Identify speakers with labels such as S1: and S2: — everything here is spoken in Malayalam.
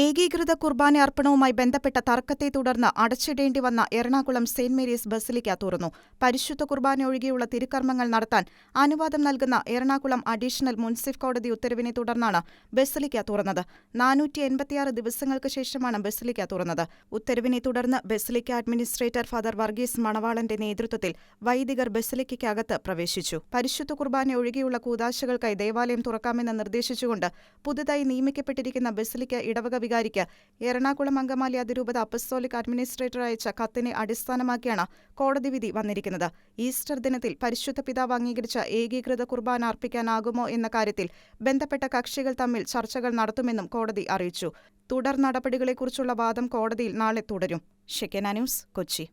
S1: ഏകീകൃത കുർബാന അർപ്പണവുമായി ബന്ധപ്പെട്ട തർക്കത്തെ തുടർന്ന് അടച്ചിടേണ്ടി വന്ന എറണാകുളം സെന്റ് മേരീസ് ബസലിക്ക തുറന്നു. പരിശുദ്ധ കുർബാന ഒഴികെയുള്ള തിരുക്കർമ്മങ്ങൾ നടത്താൻ അനുവാദം നൽകുന്ന എറണാകുളം അഡീഷണൽ മുൻസിഫ് കോടതി ഉത്തരവിനെ തുടർന്നാണ് ബസലിക്ക തുറന്നത്. നാനൂറ്റി എൺപത്തിയാറ് ദിവസങ്ങൾക്ക് ശേഷമാണ് ബസലിക്ക തുറന്നത്. ഉത്തരവിനെ തുടർന്ന് ബസലിക്ക അഡ്മിനിസ്ട്രേറ്റർ ഫാദർ വർഗീസ് മണവാളന്റെ നേതൃത്വത്തിൽ വൈദികർ ബസലിക്കകത്ത് പ്രവേശിച്ചു. പരിശുദ്ധ കുർബാന ഒഴികെയുള്ള കൂതാശകൾക്കായി ദേവാലയം തുറക്കാമെന്ന് നിർദ്ദേശിച്ചുകൊണ്ട് പുതുതായി നിയമിക്കപ്പെട്ടിരിക്കുന്ന ബസലിക്ക ഇടവക വികാരിക്ക്. എറണാകുളം അങ്കമാലി അതിരൂപത അപ്പസ്തോലിക് അഡ്മിനിസ്ട്രേറ്റർ അയച്ച കത്തിനെ അടിസ്ഥാനമാക്കിയാണ് കോടതി വിധി വന്നിരിക്കുന്നത്. ഈസ്റ്റർ ദിനത്തിൽ പരിശുദ്ധ പിതാവ് അംഗീകരിച്ച ഏകീകൃത കുർബാന അർപ്പിക്കാനാകുമോ എന്ന കാര്യത്തിൽ ബന്ധപ്പെട്ട കക്ഷികൾ തമ്മിൽ ചർച്ചകൾ നടത്തുമെന്നും കോടതി അറിയിച്ചു. തുടർ നടപടികളെക്കുറിച്ചുള്ള വാദം കോടതിയിൽ നാളെ തുടരും. ഷെക്കന ന്യൂസ് കൊച്ചി.